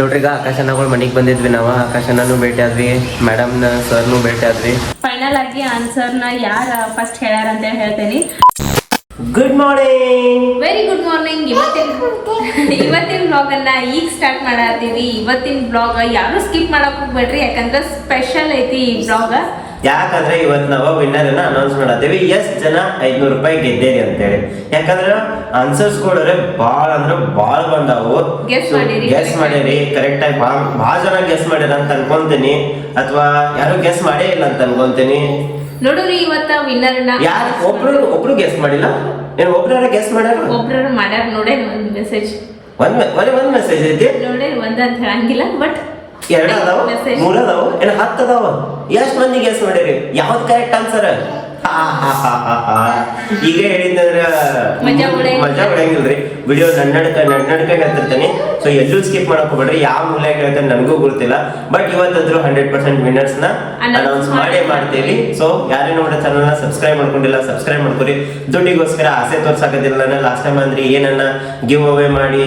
ನೋಡ್ರಿ ಈಗ ಆಕಾಶನಗಳು ಮನೆಗೆ ಬಂದಿದ್ವಿ ನಾವು. ಆಕಾಶನೂ ಭೇಟಿ ಆದ್ವಿ. ಮೇಡಮ್ನ ಸರ್ನು ಭೇಟಿ ಆದ್ವಿ. ಫೈನಲ್ ಆಗಿ ಆನ್ಸರ್ನ ಯಾರು ಫಸ್ಟ್ ಹೇಳ್ಯಾರ ಅಂತ ಹೇಳ್ತೇನೆ. Good morning very good morning ಇವತ್ತಿನ ಇವತ್ತಿನ ಬ್ಲಾಗ್ ಅನ್ನ ಈಗ ಸ್ಟಾರ್ಟ್ ಮಾಡತ್ತೀವಿ ಇವತ್ತಿನ ಬ್ಲಾಗ್ ಯಾರು ಸ್ಕಿಪ್ ಮಾಡಕ್ ಹೋಗ್ಬೇಡ್ರಿ ಯಾಕಂದ್ರೆ ಸ್ಪೆಷಲ್ ಐತಿ ಈ ಬ್ಲಾಗ್ ಯಾಕಂದ್ರೆ ಇವತ್ತು ನಾವು ವಿನ್ನರ್ ಅನ್ನ ಅನೌನ್ಸ್ ಮಾಡತ್ತೀವಿ ಎಸ್ ಜನ ಐದ್ನೂರು ರೂಪಾಯಿ ಗೆದ್ದೇರಿ ಅಂತೇಳಿ. ಯಾಕಂದ್ರೆ ಆನ್ಸರ್ಸ್ ಕೊಡೋರೆ ಭಾಳ ಅಂದ್ರೆ ಭಾಳ ಬಂದಾವು. ಗೆಸ್ ಮಾಡಿರಿ. ಕರೆಕ್ಟ್ ಆಗಿ ಭಾಳ ಜನ ಗೆಸ್ ಮಾಡ್ಯಾರ ಅಂತ ಅನ್ಕೊಂತೀನಿ. ಅಥವಾ ಯಾರು ಗೆಸ್ ಮಾಡೇ ಇಲ್ಲ ಅಂತ ಅನ್ಕೊಂತೀನಿ. ನೋಡ್ರಿ ಇವತ್ತ ವಿನ್ನರ್ ಯಾರು ಒಬ್ರು ಒಬ್ರು ಗೆಸ್ ಮಾಡಿಲ್ಲ? ಏನ್ ಒಬ್ರು ಗೆಸ್ ಮಾಡ್ಯಾರ? ಒಬ್ರು ಮಾಡ್ಯಾರ. ನೋಡೇ ಒಂದು ಮೆಸೇಜ್ ಒಂದ್ ಬರೀ ಒಂದ್ ಮೆಸೇಜ್ ಐತಿ. ನೋಡೇ ಒಂದ್ ಅಂತ ಹೇಳಂಗಿಲ್ಲ ಬಟ್ ಎರಡು ಅದಾವ? ಮೆಸೇಜ್ ಮೂರ್ ಅದಾವ? ಏನ್ ಹತ್ತು ಅದಾವ? ಎಷ್ಟ್ ಮಂದಿ ಗೆಸ್ ಮಾಡಿರಿ ಯಾವ್ದು ಕರೆಕ್ಟ್ ಆನ್ಸರ್ ಈಗ ಹೇಳಿದ್ರೆ ಮಜಾ ಹೊಡೆಯಂಗಿಲ್ರಿ. ವಿಡಿಯೋ ನನ್ನಡ್ಕ ನನ್ನಡ್ಕ ಹೇಳ್ತಿರ್ತೀನಿ. ಸೊ ಎಲ್ಲೂ ಸ್ಕಿಪ್ ಮಾಡಕ್ ಹೋಗ್ಬೇಡ್ರಿ. ಯಾವ ಮೂಲ ಹೇಳ್ತಾರೆ ನನಗೂ ಗೊತ್ತಿಲ್ಲ. ಬಟ್ ಇವತ್ತಾದ್ರೂ ಹಂಡ್ರೆಡ್ ಪರ್ಸೆಂಟ್ ವಿನ್ನರ್ಸ್ನ ಅನೌನ್ಸ್ ಮಾಡೇ ಮಾಡ್ತೀವಿ. ಸೊ ಯಾರೇ ನೋಡ ಚಾನಲ್ನ ಸಬ್ಸ್ಕ್ರೈಬ್ ಮಾಡ್ಕೊಂಡಿಲ್ಲ ಸಬ್ಸ್ಕ್ರೈಬ್ ಮಾಡ್ಕೊರಿ. ದುಡ್ಡಿಗೋಸ್ಕರ ಆಸೆ ತೋರ್ಸಾಕದಿಲ್ಲ. ಲಾಸ್ಟ್ ಟೈಮ್ ಅಂದ್ರೆ ಏನನ್ನ ಗಿವ್ ಅವೇ ಮಾಡಿ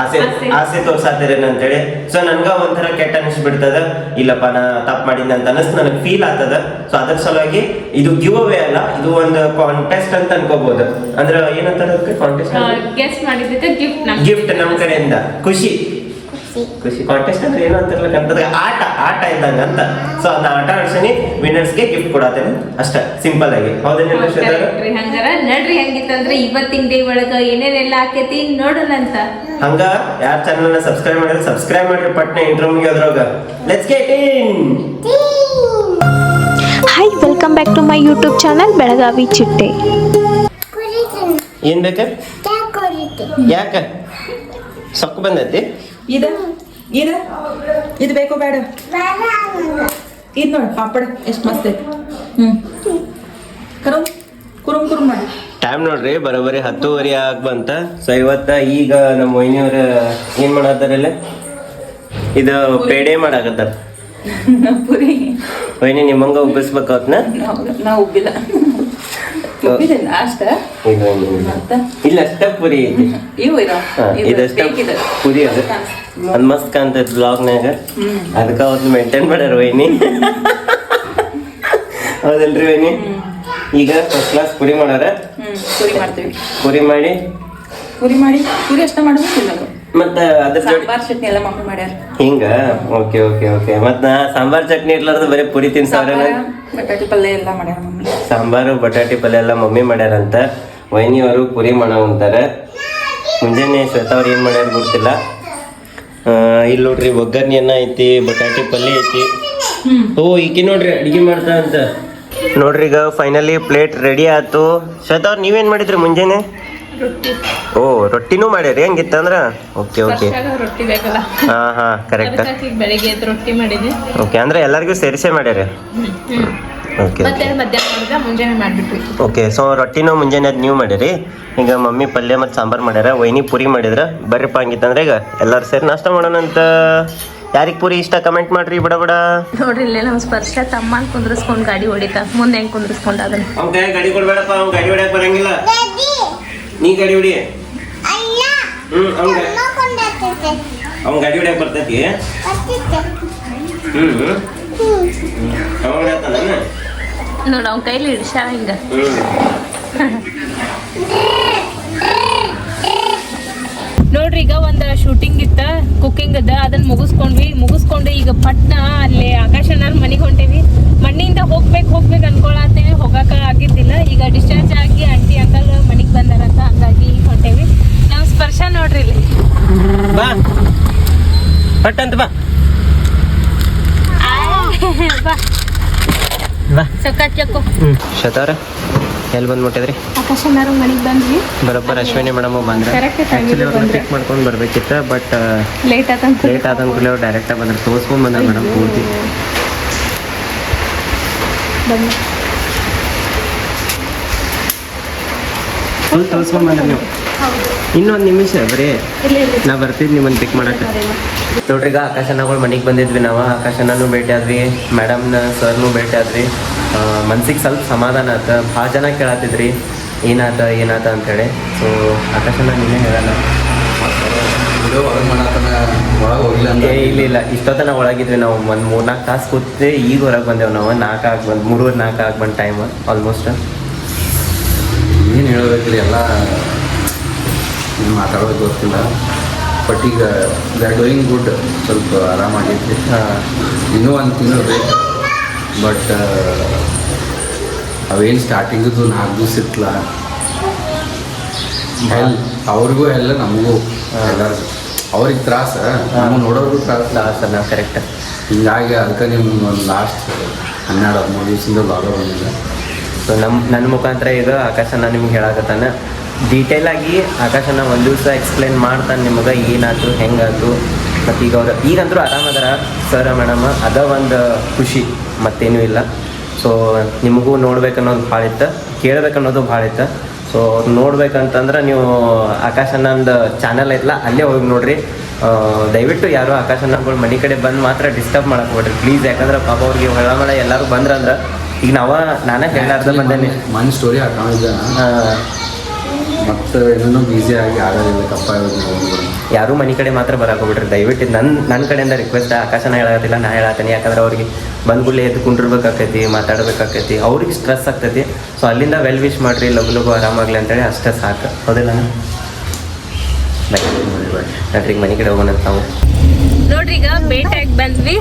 ಆಸೆ ಆಸೆ. ತೋರ್ಸಾತಿರೇನ ಅಂತೇಳಿ ಸೊ ನನ್ಗ ಒಂಥರ ಕೆಟ್ಟ ಅನಿಸ್ಬಿಡ್ತದ. ಇಲ್ಲಪ್ಪ ನಾ ತಪ್ಪ ಮಾಡಿದ್ ಅಂತ ಅನಿಸ್ ನನಗೆ ಫೀಲ್ ಆಗ್ತದ. ಸೊ ಅದ್ರ ಸಲುವಾಗಿ ಇದು ಗಿವ್ ಅವೇ ಅಲ್ಲ ಇದು ಒಂದು ಕಾಂಟೆಸ್ಟ್ ಅಂತ ಅನ್ಕೋಬಹುದು ಅಂದ್ರೆ ಏನಂತಾರೆ ಕಾಂಟೆಸ್ಟ್ ಗಿಫ್ಟ್ ನಮ್ ಕಡೆಯಿಂದ. ಖುಷಿ. ಖುಷಿ ಕಾಂಟೆಸ್ಟ್ ಅಂದ್ರೆ ಏನು ಅಂತ ಅಂತದ ಆಟ ಆಟ ಇದ್ದಂಗ ಅಂತ. ಸೊ ಅದನ್ನ ಆಟ ಆಡ್ಸನಿ. ವಿನ್ನರ್ಸ್ಗೆ ಗಿಫ್ಟ್ ಕೊಡತ್ತೇನೆ. ಅಷ್ಟ ಸಿಂಪಲ್ ಆಗಿ. ಹೌದೇನಿಲ್ಲ. ಹಂಗಾರ. ನಡ್ರಿ ಹಂಗಿತ್ತಂದ್ರೆ ಇವತ್ತಿನ ಡೇ ಒಳಗ ಏನೇನೆಲ್ಲ ಆಕೈತಿ ನೋಡೋಣಂತ. ಹಂಗ ಯಾರ ಚಾನಲ್ನ ಸಬ್ಸ್ಕ್ರೈಬ್ ಮಾಡಿದ್ರೆ ಸಬ್ಸ್ಕ್ರೈಬ್ ಮಾಡ್ರಿ. ಪಟ್ನೆ ಇಂಟ್ರೋಮ್ಗೆ ಅದ್ರೊಳಗ let's get in hi welcome back to my YouTube channel Belagavi ಚಿಟ್ಟೆ ಏನ್ ಬೇಕ? ಯಾಕ? ಸೊಕ್ಕು ಬಂದೈತಿ? ಇದ? ಇದ? ಇದು ಬೇಕು ಬೇಡ. ಇದು ನೋಡಿ ಪಾಪಡ. ಎಷ್ಟು ಮಸ್ತ್ ಐತಿ. ಹ್ಮ್. ಕರುಮ್ ಕುರುಮ್ ಕುರುಮ್ ಮಾಡಿ. ಟೈಮ್ ನೋಡ್ರಿ ಬರೋಬರಿ ಹತ್ತುವರೆ ಆಗ್ ಬಂತ ಸೊ ಇವತ್ತ ಈಗ ನಮ್ಮ ವೈನಿಯವ್ರ ಏನ್ ಮಾಡತ್ತಾರಲ್ಲ ಇದು ಪೇಡೆ ಮಾಡಾಕತ್ತಾರ. ಪುರಿ. ವೈನಿ ನಿಮ್ಮಂಗ ಉಬ್ಬಿಸ್ಬೇಕತ್ನ ನಾ ಉಬ್ಬಿಲ್ಲ. ಉಬ್ಬಿದಿಲ್ಲ ಅಷ್ಟ? ಇಲ್ಲ ಅಷ್ಟ ಪುರಿ ಇದು ಇವು ಇದಷ್ಟ ಪುರಿ ಅದು. ಅದ್ ಮಸ್ತ್ ಕಾಣ್ತೈತಿ ಬ್ಲಾಗ್ನಾಗ ಅದಕ್ಕೆ ಅವತ್ತು ಮೇಂಟೈನ್ ಮಾಡ್ಯಾರ ವೈನಿ. ಹೌದಲ್ರಿ ವೈನಿ? ಈಗ ಫಸ್ಟ್ ಕ್ಲಾಸ್ ಪುರಿ ಮಾಡ್ಯಾರ ಪುರಿ ಮಾಡ್ತೀವಿ. ಪುರಿ ಮಾಡಿ. ಪುರಿ ಮಾಡಿ ಪುರಿ ಅಷ್ಟ ಮಾಡಬೇಕು ಮತ್ತ ಅದ್ರ ಜೋಡಿ ಸಾಂಬಾರ್ ಚಟ್ನಿ ಎಲ್ಲ ಮಮ್ಮಿ ಮಾಡ್ಯಾರ. ಹಿಂಗ? ಓಕೆ ಓಕೆ ಓಕೆ ಮತ್ತ ನಾ ಸಾಂಬಾರ್ ಚಟ್ನಿ ಇರ್ಲಾರ್ದ ಬರೀ ಪುರಿ ತಿನ್ಸಾವ್ರ ಸಾಂಬಾರ ಬಟಾಟಿ ಪಲ್ಯ ಎಲ್ಲ ಮಾಡ್ಯಾರ ಮಮ್ಮಿ. ಸಾಂಬಾರು ಬಟಾಟಿ ಪಲ್ಯ ಎಲ್ಲ ಮಮ್ಮಿ ಮಾಡ್ಯಾರಂತ. ವೈನಿ ಅವರು ಪುರಿ ಮಾಡೋ ಅಂತಾರೆ ಮುಂಜಾನೆ ಶ್ವೇತಾ ಅವ್ರು ಏನ್ ಮಾಡ್ಯಾರ ಗೊತ್ತಿಲ್ಲ. ಇಲ್ಲಿ ನೋಡ್ರಿ ಒಗ್ಗರ್ಣಿ ಅನ್ನ ಐತಿ ಬಟಾಟಿ ಪಲ್ಯ ಐತಿ. ಓ ಈಕಿ ನೋಡ್ರಿ ಅಡಿಗೆ ಮಾಡ್ತಾ ಅಂತ. ನೋಡ್ರಿ ಈಗ ಫೈನಲಿ ಪ್ಲೇಟ್ ರೆಡಿ ಆಯ್ತು ಶ್ವೇತಾ ಅವ್ರು ನೀವೇನ್ ಮಾಡಿದ್ರಿ ಮುಂಜಾನೆ? ಓ ರೊಟ್ಟಿನೂ ಮಾಡ್ಯಾರಿ ಹಂಗಿತ್ತಂದ್ರ ಓಕೆ ಓಕೆ ರೊಟ್ಟಿ ಬೇಕಲ್ಲ. ಹಾ ಹಾ ಕರೆಕ್ಟ್ ಬೆಳಿಗ್ಗೆ ಎದ್ದು ರೊಟ್ಟಿ ಮಾಡಿದ್ದೆ ಓಕೆ ಅಂದ್ರೆ ಎಲ್ಲರಿಗೂ ಸೇರಿಸೇ ಮಾಡ್ಯಾರ ಓಕೆ ಮತ್ತೆ ಮಧ್ಯಾಹ್ನ ಮಾಡಿದ್ರೆ? ಮುಂಜಾನೆ ಮಾಡ್ಬಿಟ್ವಿ. ಓಕೆ ಸೊ ರೊಟ್ಟಿನೂ ಮುಂಜಾನೆ ಅದು ನೀವು ಮಾಡಿರಿ. ಈಗ ಮಮ್ಮಿ ಪಲ್ಯ ಮತ್ತು ಸಾಂಬಾರು ಮಾಡ್ಯಾರ ವೈನಿ ಪುರಿ ಮಾಡಿದ್ರ. ಬರ್ರಿಪ್ಪ ಹಂಗಿತ್ತಂದ್ರೆ ಈಗ ಎಲ್ಲರೂ ಸೇರಿ ನಾಷ್ಟ ಮಾಡೋಣ ಅಂತ. ಯಾರಿಗೆ ಪುರಿ ಇಷ್ಟ ಕಮೆಂಟ್ ಮಾಡ್ರಿ ಬಿಡ ಬಡ. ನೋಡ್ರಿ ಇಲ್ಲೇ ನಮ್ಮ ಸ್ಪರ್ಶ ತಮ್ಮ ಕುಂದ್ರಸ್ಕೊಂಡ್ ಗಾಡಿ ಹೊಡಿತಾ ಮುಂದೆ ಹೆಂಗ್ ಕುಂದ್ರಸ್ಕೊಂಡ್ ಅದನ್ನ. ಗಾಡಿ ಕೊಡ್ಬೇಡಪ್ಪ ಗಾಡಿ ಹೊಡ್ಯಾಕ ಬರಂಗಿಲ್ಲ. ನೀ ಗಾಡಿ ಹೊಡಿ. ಹ್ಮ್ ಅವ್ನ ಅವ್ನ ಗಾಡಿ ಹೊಡ್ಯಾಕ ಬರ್ತೈತಿ. ಹ್ಮ್ ಅವ್ನ ಹೊಡ್ಯಾತಾನ ನೋಡ್ ಅವ್ನ ಕೈಲಿ ಹಿಂಗ. ನೋಡ್ರಿ ಈಗ ಒಂದ್ ಶೂಟಿಂಗ್ ಇತ್ತ ಕುಕಿಂಗ್ ಅದ ಅದನ್ನ ಮುಗಿಸ್ಕೊಂಡ್ವಿ. ಮುಗಿಸ್ಕೊಂಡು ಈಗ ಪಟ್ನ ಅಲ್ಲಿ ಆಕಾಶನ ಮನೆಗೆ ಹೊಂಟೇವಿ. ಮಣ್ಣಿಂದ ಹೋಗ್ಬೇಕು ಹೋಗ್ಬೇಕು ಅನ್ಕೊಳತ್ತೇವಿ ಹೋಗಾಕ ಆಗಿದ್ದಿಲ್ಲ. ಈಗ ಡಿಸ್ಚಾರ್ಜ್ ಆಗಿ ಆಂಟಿ ಅಂಕಲ್ ಮನೆಗೆ ಬಂದಾರಂತ ಹಂಗಾಗಿ ಈಗ ಹೊಂಟೇವಿ ನಾವು ಸ್ಪರ್ಶ ನೋಡ್ರಿ ಇಲ್ಲಿ ಬಾ ಪಟ್ಟಂತ ಬಾ. ಬಾ. ಬಾ. ಸಕ್ಕ ಚಕ್ಕು. ಹ್ಮ್. ಶತಾರ ಎಲ್ಲಿ ಬಂದು ಮುಟ್ಟಿದ್ರಿ? ಮನೆಗೆ ಬಂದ್ವಿ. ಬರೋಬ್ಬರ ಅಶ್ವಿನಿ ಮೇಡಮ್ ಬಂದ್ರೆ. ಅವ್ರನ್ನ ಪಿಕ್ ಮಾಡ್ಕೊಂಡು ಬರ್ಬೇಕಿತ್ತು ಬಟ್ ಲೇಟ್ ಆತಂತ ಲೇಟ್ ಆದ ಕೂಡಲೇ ಅವ್ರು ಡೈರೆಕ್ಟ್ ಆಗಿ ಬಂದ್ರೆ. ತೋರಿಸ್ಕೊಂಡ್ ಬಂದ ಮೇಡಮ್ ಪೂರ್ತಿ. ಫುಲ್ ತೋರಿಸ್ಕೊಂಡ್ ಬಂದ್ರೆ ನೀವು. ಇನ್ನೊಂದು ನಿಮಿಷ ಬರೀ ನಾ ಬರ್ತಿದ್ ನಿಮ್ಮನ್ನ ಪಿಕ್ ಮಾಡಕ್ಕೆ. ನೋಡ್ರಿಗ ಈಗ ಆಕಾಶನಗಳು ಮನೆಗೆ ಬಂದಿದ್ವಿ ನಾವು. ಆಕಾಶನೂ ಭೇಟಿ ಆದ್ವಿ. ಮೇಡಮ್ನ ಸರ್ನು ಭೇಟಿ ಆದ್ವಿ. ಮನ್ಸಿಗೆ ಸ್ವಲ್ಪ ಸಮಾಧಾನ ಆತ. ಭಾಳ ಜನ ಕೇಳತ್ತಿದ್ರಿ ಏನಾತ ಏನಾತ ಅಂತೇಳಿ. ಸೊ ಆಕಾಶನ ನೀನೇ ಹೇಳಲ್ಲ. ಇಲ್ಲ ಇಲ್ಲ ಇಲ್ಲ. ಇಷ್ಟೊತ್ತನ ಒಳಗಿದ್ವಿ ನಾವು. ಒಂದು ಮೂರ್ನಾಲ್ಕು ತಾಸು ಕೂತ್ತೆ ಈಗ ಹೊರಗೆ ಬಂದೇವು ನಾವು. ನಾಲ್ಕು ಆಗಿ ಬಂದು ಮೂರುವರೆ ನಾಲ್ಕು ಆಗಿ ಬಂದು ಟೈಮ್ ಆಲ್ಮೋಸ್ಟ್ ಹೇಳ್ಬೇಕ್ರಿ ಎಲ್ಲ ಇದು ಮಾತಾಡೋದು ಗೊತ್ತಿಲ್ಲ. ಬಟ್ ಈಗ ದೇ ಆರ್ ಡೂಯಿಂಗ್ ಗುಡ್ ಸ್ವಲ್ಪ ಆರಾಮಾಗೈತಿ ಇನ್ನೂ ಒಂದು ತಿಂಗಳು ಬೇಕು. ಬಟ್ ಅವೇನು ಸ್ಟಾರ್ಟಿಂಗದು ನಾಲ್ಕು ದಿವಸ ಇತ್ತಲ್ಲ ಅವ್ರಿಗೂ ಎಲ್ಲ ನಮಗೂ. ಎಲ್ಲರೂ ಅವ್ರಿಗೆ ತ್ರಾಸ ನಮಗೆ ನೋಡೋರ್ಗೂ ತ್ರಾಸ. ಅಲ್ಲ ಕರೆಕ್ಟ್. ಹಿಂಗಾಗಿ ಅದಕ್ಕೆ ನಿಮ್ಮ ಒಂದು ಲಾಸ್ಟ್ ಹನ್ನೆರಡು ಹದಿಮೂರು ದಿವಸದಿಂದ ಲಾಗೋ ಬಂದಿಲ್ಲ ಸೊ ನಮ್ಮ ನನ್ನ ಮುಖಾಂತರ ಈಗ ಆಕಾಶನ ನಿಮ್ಗೆ ಹೇಳಾಕತ್ತಾನೆ. ಡೀಟೇಲ್ ಆಗಿ ಆಕಾಶನ ಒಂದು ದಿವಸ ಎಕ್ಸ್ಪ್ಲೇನ್ ಮಾಡ್ತಾನೆ ನಿಮಗೆ ಏನಾಯ್ತು ಹೆಂಗಾಯ್ತು ಮತ್ತು ಈಗ ಅವ್ರು ಈಗಂದ್ರೂ ಆರಾಮದಾರ ಸರ್, ಮೇಡಮ್. ಅದ ಒಂದು ಖುಷಿ, ಮತ್ತೇನೂ ಇಲ್ಲ. ಸೊ ನಿಮಗೂ ನೋಡ್ಬೇಕನ್ನೋದು ಭಾಳ ಇತ್ತು. ಕೇಳಬೇಕನ್ನೋದು ಭಾಳ ಇತ್ತು. ಸೊ ಅವ್ರು ನೋಡ್ಬೇಕಂತಂದ್ರೆ ನೀವು ಆಕಾಶನಂದು ಚಾನಲ್ ಐತಲ್ಲ ಅಲ್ಲೇ ಹೋಗಿ ನೋಡ್ರಿ. ದಯವಿಟ್ಟು ಯಾರು ಆಕಾಶನಗಳು ಮನೆ ಕಡೆ ಬಂದು ಮಾತ್ರ ಡಿಸ್ಟರ್ಬ್ ಮಾಡಕ್ಕೆ ಹೋಗ್ರಿ ಪ್ಲೀಸ್ ಯಾಕಂದ್ರೆ ಪಾಪ ಅವ್ರಿಗೆ ಹೊಳ ಮಳೆ ಎಲ್ಲರೂ ಬಂದ್ರಂದ್ರೆ ಈಗ ನಾವ ನಾನೇ ಹೇಳಾರ್ದ ಬಂದೇನೆ ಮನ್ ಸ್ಟೋರಿ ಹಾಕೊಂಡಿದ್ದೆ ಮತ್ತೆ ಏನೋ ಬ್ಯುಸಿ ಆಗಿ ಆಗೋದಿಲ್ಲ ಕಪ್ಪ ಯಾರೂ ಮನೆ ಕಡೆ ಮಾತ್ರ ಬರಕ್ ಹೋಗ್ಬಿಟ್ರಿ. ದಯವಿಟ್ಟು ನನ್ನ ನನ್ನ ಕಡೆಯಿಂದ ರಿಕ್ವೆಸ್ಟ್ ಆಕಾಶನ ಹೇಳತ್ತಿಲ್ಲ ನಾ ಹೇಳತ್ತೀನಿ ಯಾಕಂದ್ರೆ ಅವ್ರಿಗೆ ಬಂದ್ಗುಳ್ಳೆ ಎದ್ದು ಕುಂಡಿರ್ಬೇಕಾಕೈತಿ ಮಾತಾಡ್ಬೇಕಾಕೈತಿ. ಅವ್ರಿಗೆ ಸ್ಟ್ರೆಸ್ ಆಗ್ತೈತಿ. ಸೊ ಅಲ್ಲಿಂದ ವೆಲ್ ವಿಶ್ ಮಾಡ್ರಿ ಲಘು ಲಘು ಆರಾಮಾಗ್ಲಿ ಅಂತೇಳಿ ಅಷ್ಟೇ ಸಾಕು. ಹೌದಿಲ್ಲ? ನಡ್ರಿ ಮನೆ ಕಡೆ ಹೋಗೋಣ ನಾವು. ನೋಡ್ರಿ ಈಗ ಬೇಟೆಗೆ ಬಂದ್ವಿ?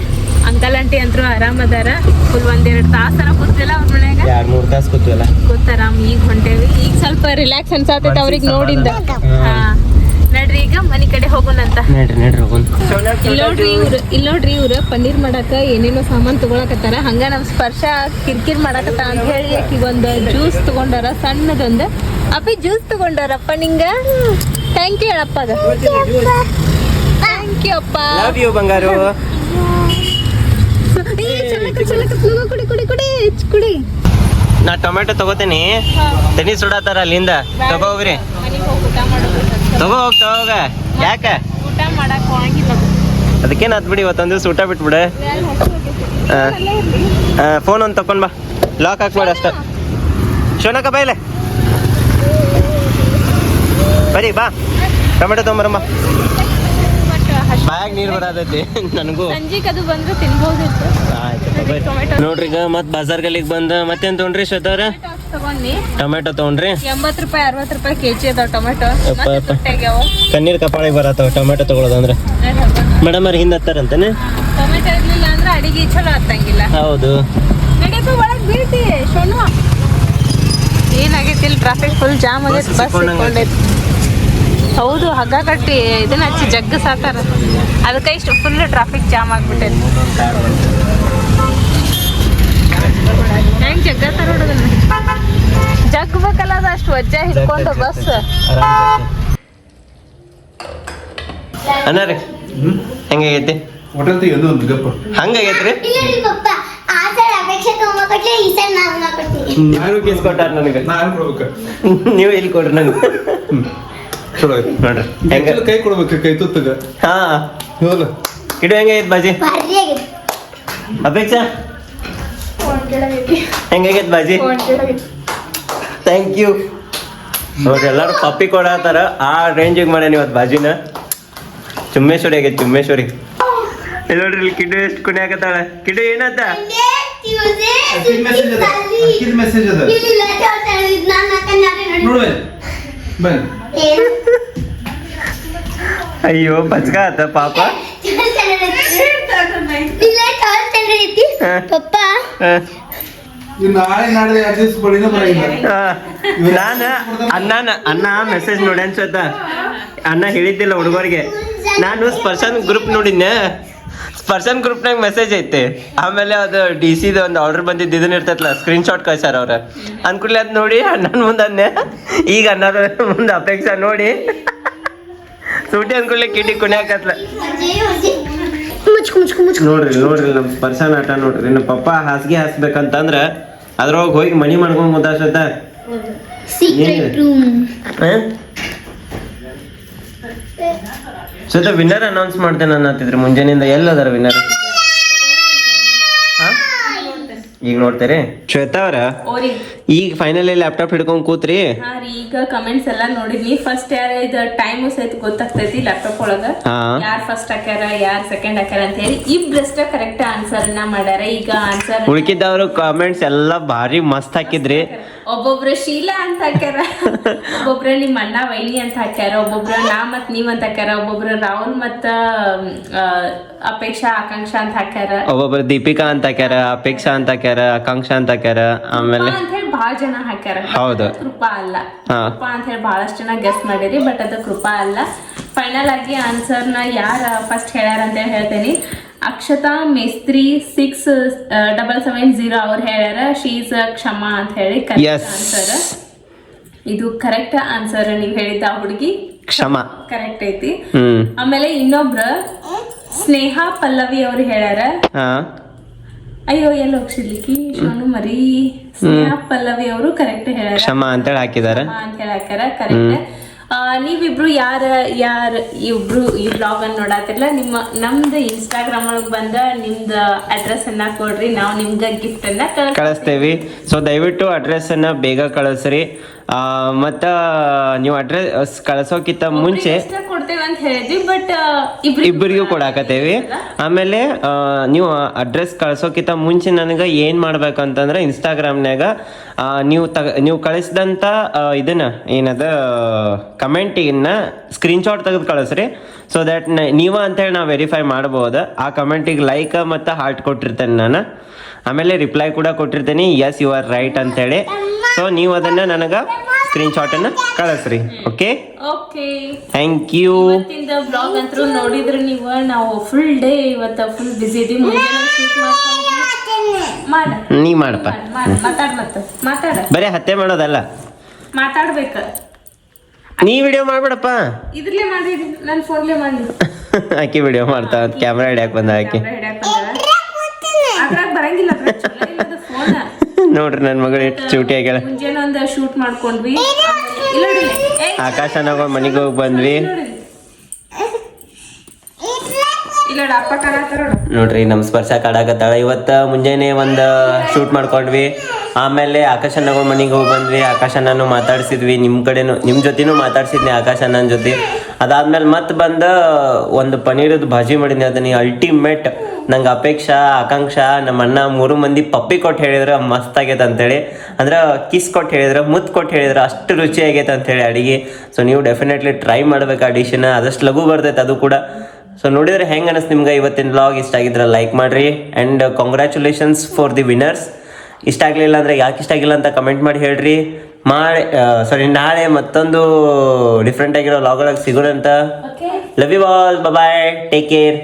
ಅಂಕಲ್ ಆಂಟಿ ಅಂತೂ ಆರಾಮದಾರ ಫುಲ್ ಒಂದೆರಡು ತಾಸರ ಕೂತಿಲ್ಲ ಅವ್ರ ಮನ್ಯಾಗ ಎರಡು ಮೂರು ತಾಸು ಕೂತಿಲ್ಲ ಕೂತ್ ಆರಾಮ್ ಈಗ ಹೊಂಟೇವಿ. ಈಗ ಸ್ವಲ್ಪ ರಿಲ್ಯಾಕ್ಸ್ ಅನ್ಸಾತೈತೆ ಅವ್ರಿಗೆ ನೋಡಿಂದ. ಹಾ. ನಡ್ರಿ ಈಗ ಮನೆ ಕಡೆ ಹೋಗೋಣಂತ ನಡ್ರಿ ನಡ್ರಿ ಹೋಗೋಣ. ಇಲ್ಲಿ ನೋಡ್ರಿ ಇವ್ರು ಇಲ್ಲಿ ನೋಡ್ರಿ ಇವ್ರು ಪನ್ನೀರ್ ಮಾಡಾಕ ಏನೇನೋ ಸಾಮಾನು ತಗೊಳಕತ್ತಾರ. ಹಂಗ ನಮ್ ಸ್ಪರ್ಶ ಕಿರ್ಕಿರ್ ಮಾಡಾಕತ್ತ ಅಂತ ಹೇಳಿ ಈಗ ಒಂದು ಜ್ಯೂಸ್ ತಗೊಂಡಾರ ಸಣ್ಣದೊಂದು. ಅಪ್ಪಿ ಜ್ಯೂಸ್ ತಗೊಂಡಾರಪ್ಪ ನಿಂಗ? ಥ್ಯಾಂಕ್ ಯು ಹೇಳಪ್ಪಾಗ ಥ್ಯಾಂಕ್ ಯು ಅಪ್ಪ. ಲವ್ ಯು ಬಂಗಾರು ಏ, ಚಲಕ, ಚಲಕ, ತಗೋ, ಕುಡಿ ಕುಡಿ ಕುಡಿ ಹೆಚ್ಚ್ ಕುಡಿ ನಾ ಟೊಮೆಟೊ ತಗೋತೀನಿ. ತೆನಿ ಸುಡಾತಾರ ಅಲ್ಲಿಂದ. ತಗೋ ಹೋಗ್ರಿ. ತಗೋ ಹೋಗ್ ತಗೋಗ ಯಾಕ? ಅದಕ್ಕೇನು ಹತ್ ಬಿಡಿ ಇವತ್ತೊಂದು ದಿವಸ ಊಟ ಬಿಟ್ಬಿಡ. ಫೋನ್ ಒಂದು ತಕೊಂಡ್ ಬಾ. ಲಾಕ್ ಹಾಕ್ಬೇಡ ಅಷ್ಟ. ಶೋನಕ ಬೈಲೆ ಬರೀ ಬಾ. ಟೊಮೆಟೊ ತೊಗೊಂಬರಮ್ಮ. ಬಾಯಾಗ ನೀರು ಬರತೈತಿ ನನಗೂ. ಸಂಜೆಗೆ ಅದು ಬಂದ್ರೆ ತಿನ್ಬೋದಿತ್ತು. ಆಯ್ತು ಟೊಮೆಟೊ. ನೋಡ್ರಿ ಈಗ ಮತ್ತೆ ಬಜಾರ್ಗಲ್ಲಿಗೆ ಬಂದ ಮತ್ತೇನ್ ತೊಗೊಂಡ್ರಿ ಶ್ವೇತಾರ ಟೊಮೆಟೊ ತೊಗೊಂಡ್ರಿ? ಎಂಬತ್ತು ರೂಪಾಯಿ ಅರವತ್ತು ರೂಪಾಯಿ ಕೆಜಿ ಅದಾವ ಟೊಮೆಟೊ. ಕಣ್ಣೀರ್ ಕಪಾಳಿಗೆ ಬರತ್ತವ ಟೊಮೆಟೊ ತಗೊಳೋದಂದ್ರೆ ಮೇಡಮ್ ಅವ್ರ ಹಿಂದೆ ಹತ್ತಾರಂತಾನೆ? ಟೊಮೆಟೊ ಇರ್ಲಿಲ್ಲ ಅಂದ್ರೆ ಅಡಿಗೆ ಚಲೋ ಹತ್ತಂಗಿಲ್ಲ ಹೌದು. ನಡಿಯಪ್ಪ ಒಳಗ್ ಬೀಳ್ತಿ ಶೋನು ಏನಾಗೈತಿ ಇಲ್ಲಿ ಟ್ರಾಫಿಕ್ ಫುಲ್ ಜಾಮ್ ಆಗೈತಿ ಬಸ್ ಇಟ್ಕೊಂಡೈತಿ ಸಿಕ್ಕೊಂಡೈತಿ. ಹೌದು ಹಗ್ಗ ಕಟ್ಟಿ ಇದನ್ನ ಹಚ್ಚಿ ಜಗ್ಗ ಸಾತಾರ ಅದಕ್ಕೆ ಇಷ್ಟು ಫುಲ್ ಟ್ರಾಫಿಕ್ ಜಾಮ್ ಆಗ್ಬಿಟ್ಟೈತಿ. ಹೆಂಗ್ ಜಗ್ಗತ್ತಾರ ಹುಡುಗನ ಜಗ್ಬೇಕಲ್ಲ ಅದು ಅಷ್ಟು ವಜ್ಜೆ ಹಿಡ್ಕೊಂಡು ಬಸ್. ಅನ್ನಾರಿ ಹೆಂಗಾಗೈತಿ ಹಂಗಾಗೈತ್ರಿ ನನಗೆ. ನೀವು ಇಲ್ಲಿ ಕೊಡ್ರಿ ನಂಗೆ ಚಲೋ ಆಯ್ತು. ನೋಡ್ರಿ ಹೆಂಗ? ಕೈ ಕೊಡ್ಬೇಕು ಕೈ ತುತ್ತಗ. ಹಾ. ಹೆಂಗೈತ್ ಬಾಜಿ? ಅಪೇಕ್ಷಾ? ಹೆಂಗಾಗೈತ್ ಬಾಜಿ? ಥ್ಯಾಂಕ್ ಯು ನೋಡ್ರಿ ಎಲ್ಲರೂ ಪಪ್ಪಿ ಕೊಡತ್ತಾರ ಆ ರೇಂಜಿಗೆ ಮಾಡ್ಯಾನ ಇವತ್ತು ಬಾಜಿನ. ಚುಮ್ಮೇಶ್ವರಿ ಆಗೈತೆ ಚುಮ್ಮೇಶ್ವರಿ. ಇಲ್ಲಿ ನೋಡ್ರಿ ಇಲ್ಲಿ ಕಿಡು ಎಷ್ಟು ಕುಣಿ ಆಗತ್ತಾಳ ಕಿಡು ಏನತ್ತ ಮೆಸೇಜ್ ಅದ. ಮೆಸೇಜ್ ಬನ್ನಿ. ಅಯ್ಯೋ ಬಚ್ಕ ಆತ ಪಾಪ. ಪಪ್ಪ. ನಾನ ಅಣ್ಣನ ಅಣ್ಣ ಮೆಸೇಜ್ ನೋಡಿ ಅನ್ಸತ್ತ. ಅಣ್ಣ ಹೇಳಿದ್ದಿಲ್ಲ ಹುಡುಗರಿಗೆ. ನಾನು ಸ್ಪರ್ಶನ್ ಗ್ರೂಪ್ ನೋಡಿದ್ನೆ. ಸ್ಪರ್ಶನ್ ಗ್ರೂಪ್ನಾಗ ಮೆಸೇಜ್ ಐತೆ. ಆಮೇಲೆ ಅದು ಡಿ ಸಿದು ಒಂದು ಆರ್ಡರ್ ಬಂದಿದ್ದು ಇದನ್ನ ಇರ್ತೈತಲ್ಲ ಸ್ಕ್ರೀನ್ ಶಾಟ್ ಕಳ್ಸ್ಯಾರ ಅವ್ರ. ಅನ್ಕೂಡ್ಲೆ ಅದ್ ನೋಡಿ ಅಣ್ಣನ ಮುಂದೆ ಅಂದೆ ಈಗ ಅಣ್ಣರ ಮುಂದೆ ಅಪೇಕ್ಷೆ ನೋಡಿ. ಸೂಟಿ ಅನ್ಕೂಡ್ಲೆ ಕಿಟಿ ಕುಣಿಯಾಕತ್ಲ. ನೋಡ್ರಿ ನೋಡ್ರಿ ನಮ್ಮ ಪರ್ಸನ್ ಆಟ ನೋಡ್ರಿ. ನಮ್ಮ ಪಪ್ಪ ಹಾಸಿಗೆ ಹಾಸ್ಬೇಕಂತಂದ್ರ ಅದ್ರೊಳಗೆ ಹೋಗಿ ಮನಿ ಮಾಡ್ಕೊಂಡ್ ಮುದ್ದಾಸತ್ತ ಸೀಕ್ರೆಟ್ ರೂಮ್ ಸತ ವಿನ್ನರ್ ಅನೌನ್ಸ್ ಮಾಡ್ತೇನೆ ಅನ್ನತ್ತಿದ್ರಿ ಮುಂಜಾನೆಯಿಂದ ಅದರ ವಿನ್ನರ್ ಈಗ ನೋಡ್ತೇರಿ? ಶ್ವೇತಾ ಅವ್ರ? ಓರಿ ಈಗ ಫೈನಲಿ ಲ್ಯಾಪ್ಟಾಪ್ ಹಿಡ್ಕೊಂಡ್ ಕೂತ್ರಿ. ಹಾ ಈಗ ಕಮೆಂಟ್ಸ್ ಎಲ್ಲ ನೋಡಿದ್ನಿ. ಫಸ್ಟ್ ಯಾರ ಇದ ಟೈಮ್ ಸಹಿತ ಗೊತ್ತಾಗ್ತೈತಿ ಲ್ಯಾಪ್ಟಾಪ್ ಒಳಗ. ಯಾರ ಯಾರ್ ಫಸ್ಟ್ ಹಾಕ್ಯಾರ ಯಾರ್ ಸೆಕೆಂಡ್ ಹಾಕ್ಯಾರ ಅಂತ ಹೇಳಿ ಇಬ್ರಷ್ಟ ಕರೆಕ್ಟ್ ಆನ್ಸರ್ನ ಮಾಡ್ಯಾರ. ಈಗ ಆನ್ಸರ್ ಉಳ್ಕಿದ್ದವ್ರು ಕಾಮೆಂಟ್ಸ್ ಎಲ್ಲಾ ಭಾರಿ ಮಸ್ತ್ ಹಾಕಿದ್ರಿ. ಒಬ್ಬೊಬ್ರು ಶೀಲಾ ಅಂತ ಹಾಕ್ಯಾರ ಒಬ್ಬೊಬ್ರ ನಿಮ್ ಅಣ್ಣ ವೈಲಿ ಅಂತ ಹಾಕ್ಯಾರ ಒಬ್ಬೊಬ್ರು ನಾ ಮತ್ ನೀವ್ ಅಂತ ಹಾಕ್ಯಾರ ಒಬ್ಬೊಬ್ರು ರಾಹುಲ್ ಮತ್ತ ಆ, ಅಪೇಕ್ಷಾ ಆಕಾಂಕ್ಷಾ ಅಂತ ಹಾಕ್ಯಾರ ಒಬ್ಬೊಬ್ರು ದೀಪಿಕಾ ಅಂತ ಹಾಕ್ಯಾರ ಅಪೇಕ್ಷಾ ಅಂತ ಹಾಕ್ಯಾರ ಆಕಾಂಕ್ಷಾ ಅಂತ ಹಾಕ್ಯಾರ ಆಮೇಲೆ ಅಂತ ಹೇಳಿ ಬಹಳ ಜನ ಹಾಕ್ಯಾರ ಹೌದು. ಕೃಪಾ ಅಲ್ಲ. ಕೃಪಾ ಅಂತ ಹೇಳಿ ಬಹಳಷ್ಟು ಜನ ಗೆಸ್ ಮಾಡಿರಿ ಬಟ್ ಅದು ಕೃಪಾ ಅಲ್ಲ ಫೈನಲ್ ಆಗಿ ಆನ್ಸರ್ನ ಯಾರ ಫಸ್ಟ್ ಹೇಳ್ಯಾರ ಅಂತ ಹೇಳಿ ಹೇಳ್ತೇನೆ ಅಕ್ಷತಾ ಮೇಸ್ತ್ರಿ ಸಿಕ್ಸ್ ಡಬಲ್ ಸೆವೆನ್ ಜೀರೋ ಅವ್ರು ಹೇಳ್ಯಾರ. ಶೀಸ್ ಕ್ಷಮಾ ಅಂತ ಹೇಳಿ ಕರೆಕ್ಟ್. ಆನ್ಸರ್ ಇದು ಕರೆಕ್ಟ್ ಆನ್ಸರ್ ನೀವು ಹೇಳಿದ್ದ ಹುಡುಗಿ. ಕ್ಷಮ. ಕರೆಕ್ಟ್ ಐತಿ. ಆಮೇಲೆ ಇನ್ನೊಬ್ರ ಸ್ನೇಹ ಪಲ್ಲವಿ ಅವ್ರು ಹೇಳ್ಯಾರ. ಅಯ್ಯೋ ಎಲ್ಲ ಹೋಗ್ಸಿರ್ಲಿಕ್ಕಿ ಶಾನು ಮರಿ. ಸ್ನೇಹ ಪಲ್ಲವಿ ಅವರು ಕರೆಕ್ಟ್ ಹೇಳ್ಯಾರ. ಕ್ಷಮ ಅಂತೇಳಿ ಹಾಕಿದಾರ. ಅಂತ ಅಂತ ಹಾಕ್ಯಾರ. ಕರೆಕ್ಟ್ ನೀವಿಬ್ರು ಯಾರ, ಯಾರು ಇಬ್ರು ಈ ಬ್ಲಾಗ್ ಅನ್ನ ನೋಡಾತಿರ್ಲ? ನಿಮ್ಮ, ನಮ್ದು ಇನ್ಸ್ಟಾಗ್ರಾಮ್ ಒಳಗೆ ಬಂದ ನಿಮ್ದ ಅಡ್ರೆಸ್ ಅನ್ನ ಕೊಡ್ರಿ. ನಾವು ನಿಮ್ಗೆ ಗಿಫ್ಟ್ ಅನ್ನ ಕಳಿಸ್ತೇವೆ. ಸೊ ದಯವಿಟ್ಟು ಅಡ್ರೆಸ್ ಅನ್ನ ಬೇಗ ಕಳಿಸ್ರಿ. ಮತ್ತ ನೀವು ಅಡ್ರೆಸ್ ಕಳ್ಸೋಕ್ಕಿಂತ ಮುಂಚೆ ಬಟ್ ಇಬ್ಬರಿಗೂ ಕೊಡಾಕತ್ತೇವಿ. ಆಮೇಲೆ ನೀವು ಅಡ್ರೆಸ್ ಕಳ್ಸೋಕ್ಕಿಂತ ಮುಂಚೆ ನನಗೆ ಏನು ಮಾಡ್ಬೇಕಂತಂದ್ರೆ ಇನ್ಸ್ಟಾಗ್ರಾಮ್ನಾಗ ನೀವು ತಗ ನೀವು ಕಳಿಸಿದಂಥ ಇದನ್ನ ಏನದ ಕಮೆಂಟಿನ ಸ್ಕ್ರೀನ್ಶಾಟ್ ತೆಗೆದು ಕಳಿಸ್ರಿ. ಸೊ ದ್ಯಾಟ್ ನೀವು ಅಂತೇಳಿ ನಾವು ವೆರಿಫೈ ಮಾಡ್ಬೋದು. ಆ ಕಮೆಂಟಿಗೆ ಲೈಕ್ ಮತ್ತು ಹಾರ್ಟ್ ಕೊಟ್ಟಿರ್ತೇನೆ ನಾನು. ಆಮೇಲೆ ರಿಪ್ಲೈ ಕೂಡ ಕೊಟ್ಟಿರ್ತೀನಿ. ಎಸ್ ಯು ಆರ್ ರೈಟ್ ಅಂತೇಳಿ ಸೊ ನೀವು ಅದನ್ನು ನನಗೆ ಸ್ಕ್ರೀನ್ಶಾಟನ್ನು ಕಳಿಸ್ರಿ. ಓಕೆ ಓಕೆ ಥ್ಯಾಂಕ್ ಯು ಇವತ್ತಿಂದ ಬ್ಲಾಗ್ ಅಂತೂ ನೋಡಿದ್ರೆ ನೀವು ನಾವು ಫುಲ್ ಡೇ ಇವತ್ತ ಫುಲ್ ಬಿಸಿ ಇದೀವಿ. ನೀ ಮಾಡಪ್ಪ. ಮಾಡ ಮಾತಾಡ್ ಮತ್ತ. ಮಾತಾಡ. ಬರೀ ಹತ್ತೆ ಮಾಡೋದಲ್ಲ. ಮಾತಾಡ್ಬೇಕ. ನೀ ವಿಡಿಯೋ ಮಾಡ್ಬಿಡಪ್ಪ. ಇದ್ರಲ್ಲೇ ಮಾಡಿ ನನ್ನ ಫೋನ್ಲೇ ಮಾಡಿ. ಆಕಿ ವಿಡಿಯೋ ಮಾಡ್ತಾ ಕ್ಯಾಮ್ರಾ ಹಿಡಿಯಕ್ ಬಂದ ಆಕಿ ಕ್ಯಾಮ್ರಾ ಹಿಡ್ಯಾಕ್ ಬಂದಾಳ ಅದ್ರಾಗ ಬರಂಗಿಲ್ಲ ಅದ್ರಾಗ ಚಲೋ ಇಲ್ಲ ಅದು ಫೋನ್ ನೋಡ್ರಿ ನನ್ನ ಮಗಳು ಎಷ್ಟು ಚೂಟಿ ಆಗ್ಯಾಳ. ಮುಂಜಾನೆ ಒಂದು ಶೂಟ್ ಮಾಡ್ಕೊಂಡ್ವಿ ಆಕಾಶ ನಾವು ಮನೆಗೆ ಹೋಗಿ ಬಂದ್ವಿ. ನೋಡ್ರಿ. ನಮ್ಮ ಸ್ಪರ್ಶ ಕಾಡಾಕತ್ತಾಳ. ಇವತ್ತ ಮುಂಜಾನೆ ಒಂದು ಶೂಟ್ ಮಾಡ್ಕೊಂಡ್ವಿ. ಆಮೇಲೆ ಆಕಾಶ ನಾವು ಮನೆಗೆ ಹೋಗಿ ಬಂದ್ವಿ. ಆಕಾಶ ಅಣ್ಣನೂ ಮಾತಾಡ್ಸಿದ್ವಿ. ನಿಮ್ಮ ಕಡೆನು ನಿಮ್ಮ ಜೊತೆನೂ ಮಾತಾಡ್ಸಿದ್ನಿ ಆಕಾಶ ನನ್ನ ಜೊತೆ. ಅದಾದ್ಮೇಲೆ ಮತ್ತೆ ಬಂದು ಒಂದು ಪನ್ನೀರದ್ದು ಭಾಜಿ ಮಾಡಿದ್ನಿ. ಅದನ್ನ ಅಲ್ಟಿಮೇಟ್ ನಂಗೆ ಅಪೇಕ್ಷಾ, ಆಕಾಂಕ್ಷ ನಮ್ಮ ಅಣ್ಣ ಮೂರು ಮಂದಿ ಪಪ್ಪಿ ಕೊಟ್ಟು ಹೇಳಿದ್ರೆ ಮಸ್ತ್ ಆಗೈತೆ ಅಂತೇಳಿ. ಅಂದ್ರೆ ಕಿಸ್ ಕೊಟ್ಟು ಹೇಳಿದ್ರೆ ಮುತ್ತು ಕೊಟ್ಟು ಹೇಳಿದ್ರೆ ಅಷ್ಟು ರುಚಿ ಆಗೈತೆ ಅಂತೇಳಿ ಅಡಿಗೆ. ಸೊ ನೀವು ಡೆಫಿನೆಟ್ಲಿ ಟ್ರೈ ಮಾಡ್ಬೇಕು ಆ ಡಿಶನ್ನ ಆದಷ್ಟು ಲಘು ಬರ್ತೈತೆ ಅದು ಕೂಡ. ಸೊ ನೋಡಿದ್ರೆ ಹೆಂಗೆ ಅನಿಸ್ ನಿಮ್ಗೆ? ಇವತ್ತಿನ ಬ್ಲಾಗ್ ಇಷ್ಟ ಆಗಿದ್ರೆ ಲೈಕ್ ಮಾಡಿರಿ. And congratulations for the winners ಇಷ್ಟ ಆಗಲಿಲ್ಲ ಅಂದರೆ ಯಾಕೆ ಇಷ್ಟ ಆಗಿಲ್ಲ ಅಂತ ಕಮೆಂಟ್ ಮಾಡಿ ಹೇಳ್ರಿ. ಮಾಡಿ ಸಾರಿ ನಾಳೆ ಮತ್ತೊಂದು ಡಿಫ್ರೆಂಟ್ ಆಗಿರೋ ಲಾಗ್ ಒಳಗೆ ಸಿಗೋಣ ಅಂತ. Okay love you all bye take care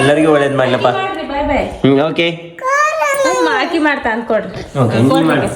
ಎಲ್ಲರಿಗೂ ಒಳ್ಳೇದು ಮಾಡ್ಲಪ್ಪ. ಓಕೆ ಮಾಡ್ತಾ ಅಂದ್ಕೊಡ್ರಿ ಓಕೆ ಮಾಡಿ.